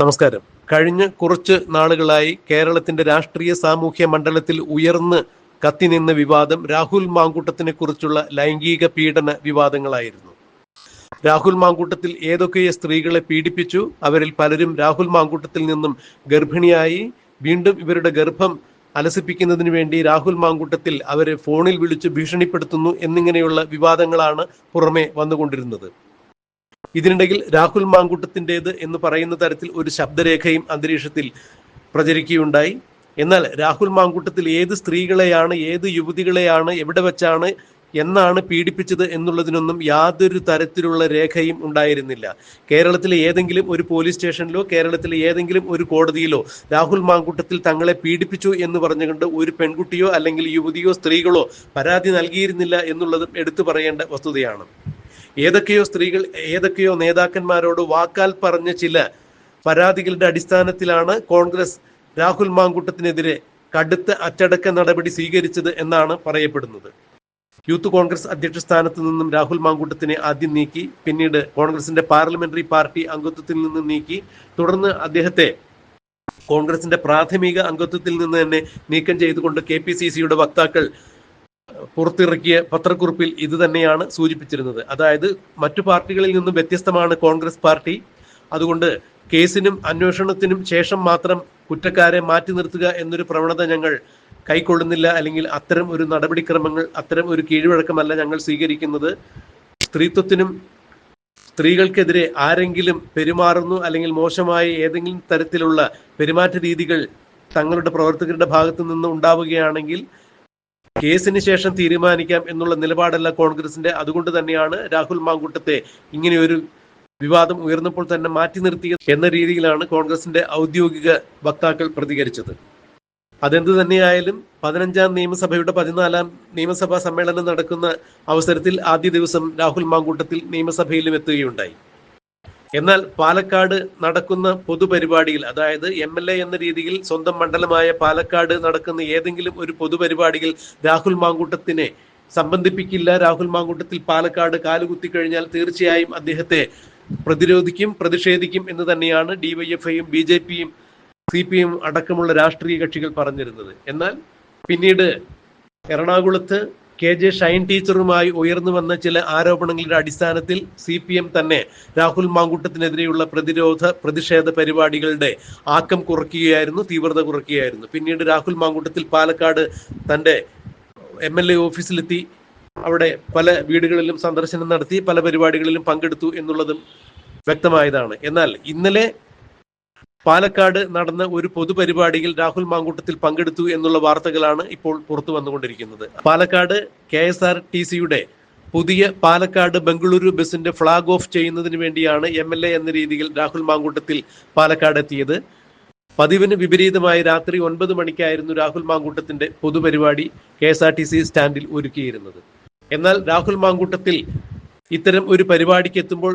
നമസ്കാരം. കഴിഞ്ഞ കുറച്ച് നാളുകളായി കേരളത്തിന്റെ രാഷ്ട്രീയ സാമൂഹ്യ മണ്ഡലത്തിൽ ഉയർന്ന് കത്തിനിന്ന വിവാദം രാഹുൽ മാങ്കൂട്ടത്തിനെ കുറിച്ചുള്ള ലൈംഗിക പീഡന വിവാദങ്ങളായിരുന്നു. രാഹുൽ മാങ്കൂട്ടത്തിൽ ഏതൊക്കെ സ്ത്രീകളെ പീഡിപ്പിച്ചു? അവരിൽ പലരും രാഹുൽ മാങ്കൂട്ടത്തിൽ നിന്നും ഗർഭിണിയായി. വീണ്ടും ഇവരുടെ ഗർഭം അലസിപ്പിക്കുന്നതിന് വേണ്ടി രാഹുൽ മാങ്കൂട്ടത്തിൽ അവരെ ഫോണിൽ വിളിച്ച് ഭീഷണിപ്പെടുത്തുന്നു എന്നിങ്ങനെയുള്ള വിവാദങ്ങളാണ് പുറമെ വന്നുകൊണ്ടിരുന്നത്. ഇതിനിടയിൽ രാഹുൽ മാങ്കൂട്ടത്തിന്റെത് എന്ന് പറയുന്ന തരത്തിൽ ഒരു ശബ്ദരേഖയും അന്തരീക്ഷത്തിൽ പ്രചരിക്കുകയുണ്ടായി. എന്നാൽ രാഹുൽ മാങ്കൂട്ടത്തിൽ ഏത് സ്ത്രീകളെയാണ് ഏത് യുവതികളെയാണ് എവിടെ വെച്ചാണ് എന്നാണ് പീഡിപ്പിച്ചത് എന്നുള്ളതിനൊന്നും യാതൊരു തരത്തിലുള്ള രേഖയും ഉണ്ടായിരുന്നില്ല. കേരളത്തിലെ ഏതെങ്കിലും ഒരു പോലീസ് സ്റ്റേഷനിലോ കേരളത്തിലെ ഏതെങ്കിലും ഒരു കോടതിയിലോ രാഹുൽ മാങ്കൂട്ടത്തിൽ തങ്ങളെ പീഡിപ്പിച്ചു എന്ന് പറഞ്ഞുകൊണ്ട് ഒരു പെൺകുട്ടിയോ അല്ലെങ്കിൽ യുവതിയോ സ്ത്രീകളോ പരാതി നൽകിയിരുന്നില്ല എന്നുള്ളതും എടുത്തു പറയേണ്ട വസ്തുതയാണ്. ഏതൊക്കെയോ സ്ത്രീകൾ ഏതൊക്കെയോ നേതാക്കന്മാരോട് വാക്കാൽ പറഞ്ഞ ചില പരാതികളുടെ അടിസ്ഥാനത്തിലാണ് കോൺഗ്രസ് രാഹുൽ മാങ്കൂട്ടത്തിനെതിരെ കടുത്ത അച്ചടക്ക നടപടി സ്വീകരിച്ചത് എന്നാണ് പറയപ്പെടുന്നത്. യൂത്ത് കോൺഗ്രസ് അധ്യക്ഷ സ്ഥാനത്ത് നിന്നും രാഹുൽ മാങ്കൂട്ടത്തിനെ ആദ്യം നീക്കി പിന്നീട് കോൺഗ്രസിന്റെ പാർലമെന്ററി പാർട്ടി അംഗത്വത്തിൽ നിന്ന് നീക്കി തുടർന്ന് അദ്ദേഹത്തെ കോൺഗ്രസിന്റെ പ്രാഥമിക അംഗത്വത്തിൽ നിന്ന് തന്നെ നീക്കം ചെയ്തുകൊണ്ട് കെ പി സി സിയുടെ വക്താക്കൾ പുറത്തിറക്കിയ പത്രക്കുറിപ്പിൽ ഇത് തന്നെയാണ് സൂചിപ്പിച്ചിരുന്നത്. അതായത് മറ്റു പാർട്ടികളിൽ നിന്നും വ്യത്യസ്തമാണ് കോൺഗ്രസ് പാർട്ടി. അതുകൊണ്ട് കേസിനും അന്വേഷണത്തിനും ശേഷം മാത്രം കുറ്റക്കാരെ മാറ്റി നിർത്തുക എന്നൊരു പ്രവണത ഞങ്ങൾ കൈക്കൊള്ളുന്നില്ല. അല്ലെങ്കിൽ അത്തരം ഒരു നടപടിക്രമങ്ങൾ അത്തരം ഒരു കീഴ്വഴക്കമല്ല ഞങ്ങൾ സ്വീകരിക്കുന്നത്. സ്ത്രീത്വത്തിനും സ്ത്രീകൾക്കെതിരെ ആരെങ്കിലും പെരുമാറുന്നു അല്ലെങ്കിൽ മോശമായ ഏതെങ്കിലും തരത്തിലുള്ള പെരുമാറ്റ രീതികൾ തങ്ങളുടെ പ്രവർത്തകരുടെ ഭാഗത്തു നിന്ന് ഉണ്ടാവുകയാണെങ്കിൽ കേസിന് ശേഷം തീരുമാനിക്കാം എന്നുള്ള നിലപാടല്ല കോൺഗ്രസിന്റെ. അതുകൊണ്ട് തന്നെയാണ് രാഹുൽ മാങ്കൂട്ടത്തെ ഇങ്ങനെയൊരു വിവാദം ഉയർന്നപ്പോൾ തന്നെ മാറ്റി നിർത്തിയത് എന്ന രീതിയിലാണ് കോൺഗ്രസിന്റെ ഔദ്യോഗിക വക്താക്കൾ പ്രതികരിച്ചത്. അതെന്ത് തന്നെയായാലും പതിനഞ്ചാം നിയമസഭയുടെ പതിനാലാം നിയമസഭാ സമ്മേളനം നടക്കുന്ന അവസരത്തിൽ ആദ്യ ദിവസം രാഹുൽ മാങ്കൂട്ടത്തിൽ നിയമസഭയിലും എത്തുകയുണ്ടായി. എന്നാൽ പാലക്കാട് നടക്കുന്ന പൊതുപരിപാടിയിൽ അതായത് എം എൽ എ എന്ന രീതിയിൽ സ്വന്തം മണ്ഡലമായ പാലക്കാട് നടക്കുന്ന ഏതെങ്കിലും ഒരു പൊതുപരിപാടിയിൽ രാഹുൽ മാങ്കൂട്ടത്തിനെ സംബന്ധിപ്പിക്കില്ല. രാഹുൽ മാങ്കൂട്ടത്തിൽ പാലക്കാട് കാലുകുത്തി കഴിഞ്ഞാൽ തീർച്ചയായും അദ്ദേഹത്തെ പ്രതിരോധിക്കും പ്രതിഷേധിക്കും എന്ന് തന്നെയാണ് ഡിവൈഎഫ്ഐയും ബി ജെ പിയും സി പി എം അടക്കമുള്ള രാഷ്ട്രീയ കക്ഷികൾ പറഞ്ഞിരുന്നത്. എന്നാൽ പിന്നീട് എറണാകുളത്ത് കെ ജെ ഷൈൻ ടീച്ചറുമായി ഉയർന്നു വന്ന ചില ആരോപണങ്ങളുടെ അടിസ്ഥാനത്തിൽ സി പി എം തന്നെ രാഹുൽ മാങ്കൂട്ടത്തിനെതിരെയുള്ള പ്രതിരോധ പ്രതിഷേധ പരിപാടികളുടെ ആക്കം കുറയ്ക്കുകയായിരുന്നു തീവ്രത കുറയ്ക്കുകയായിരുന്നു പിന്നീട് രാഹുൽ മാങ്കൂട്ടത്തിൽ പാലക്കാട് തന്റെ എം എൽ എ ഓഫീസിലെത്തി. അവിടെ പല വീടുകളിലും സന്ദർശനം നടത്തി പല പരിപാടികളിലും പങ്കെടുത്തു എന്നുള്ളതും വ്യക്തമായതാണ്. എന്നാൽ ഇന്നലെ പാലക്കാട് നടന്ന ഒരു പൊതുപരിപാടിയിൽ രാഹുൽ മാങ്കൂട്ടത്തിൽ പങ്കെടുത്തു എന്നുള്ള വാർത്തകളാണ് ഇപ്പോൾ പുറത്തു വന്നുകൊണ്ടിരിക്കുന്നത്. Palakkad K S R T സിയുടെ പുതിയ പാലക്കാട് ബംഗളൂരു ബസിന്റെ ഫ്ളാഗ് ഓഫ് ചെയ്യുന്നതിന് വേണ്ടിയാണ് എം എൽ എ എന്ന രീതിയിൽ രാഹുൽ മാങ്കൂട്ടത്തിൽ പാലക്കാട് എത്തിയത്. പതിവിന് വിപരീതമായി രാത്രി ഒൻപത് മണിക്കായിരുന്നു രാഹുൽ മാങ്കൂട്ടത്തിന്റെ പൊതുപരിപാടി K S R T C സ്റ്റാൻഡിൽ ഒരുക്കിയിരുന്നത്. എന്നാൽ രാഹുൽ മാങ്കൂട്ടത്തിൽ ഇത്തരം ഒരു പരിപാടിക്ക് എത്തുമ്പോൾ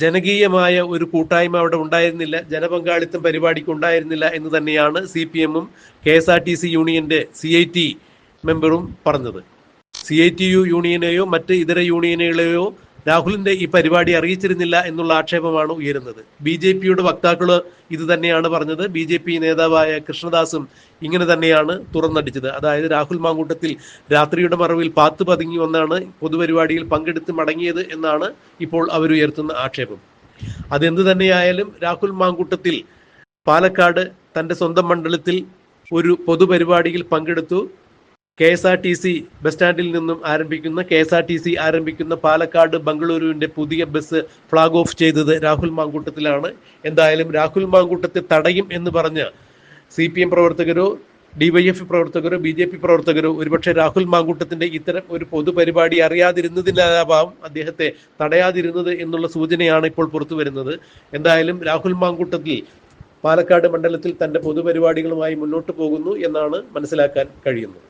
ജനകീയമായ ഒരു കൂട്ടായ്മ അവിടെ ഉണ്ടായിരുന്നില്ല. ജനപങ്കാളിത്തം പരിപാടിക്ക് ഉണ്ടായിരുന്നില്ല എന്ന് തന്നെയാണ് സി പി എമ്മും K S R T C യൂണിയന്റെ സി ഐ ടി മെമ്പറും പറഞ്ഞത്. സി ഐ ടി യു യൂണിയനെയോ മറ്റ് ഇതര യൂണിയനുകളെയോ രാഹുലിന്റെ ഈ പരിപാടി അറിയിച്ചിരുന്നില്ല എന്നുള്ള ആക്ഷേപമാണ് ഉയരുന്നത്. ബി ജെ പിയുടെ വക്താക്കൾ ഇത് തന്നെയാണ് പറഞ്ഞത്. ബി ജെ പി നേതാവായ കൃഷ്ണദാസും ഇങ്ങനെ തന്നെയാണ് തുറന്നടിച്ചത്. അതായത് രാഹുൽ മാങ്കൂട്ടത്തിൽ രാത്രിയുടെ മറവിൽ പാത്ത് പതുങ്ങി വന്നാണ് പൊതുപരിപാടിയിൽ പങ്കെടുത്ത് മടങ്ങിയത് എന്നാണ് ഇപ്പോൾ അവരുയർത്തുന്ന ആക്ഷേപം. അതെന്ത് തന്നെയായാലും രാഹുൽ മാങ്കൂട്ടത്തിൽ പാലക്കാട് തന്റെ സ്വന്തം മണ്ഡലത്തിൽ ഒരു പൊതുപരിപാടിയിൽ പങ്കെടുത്തു. K S R T C bus സ്റ്റാൻഡിൽ നിന്നും ആരംഭിക്കുന്ന K S R T C ആരംഭിക്കുന്ന പാലക്കാട് ബംഗളൂരുവിന്റെ പുതിയ ബസ് ഫ്ളാഗ് ഓഫ് ചെയ്തത് രാഹുൽ മാങ്കൂട്ടത്തിലാണ്. എന്തായാലും രാഹുൽ മാങ്കൂട്ടത്തെ തടയും എന്ന് പറഞ്ഞ് സി പി എം പ്രവർത്തകരോ ഡിവൈഎഫ് പ്രവർത്തകരോ ബി ജെ പി പ്രവർത്തകരോ ഒരുപക്ഷെ രാഹുൽ മാങ്കൂട്ടത്തിന്റെ ഇത്തരം ഒരു പൊതുപരിപാടി അറിയാതിരുന്നതിനാവാം അദ്ദേഹത്തെ തടയാതിരുന്നത് എന്നുള്ള സൂചനയാണ് ഇപ്പോൾ പുറത്തു വരുന്നത്. എന്തായാലും രാഹുൽ മാങ്കൂട്ടത്തിൽ പാലക്കാട് മണ്ഡലത്തിൽ തന്റെ പൊതുപരിപാടികളുമായി മുന്നോട്ട് പോകുന്നു എന്നാണ് മനസ്സിലാക്കാൻ കഴിയുന്നത്.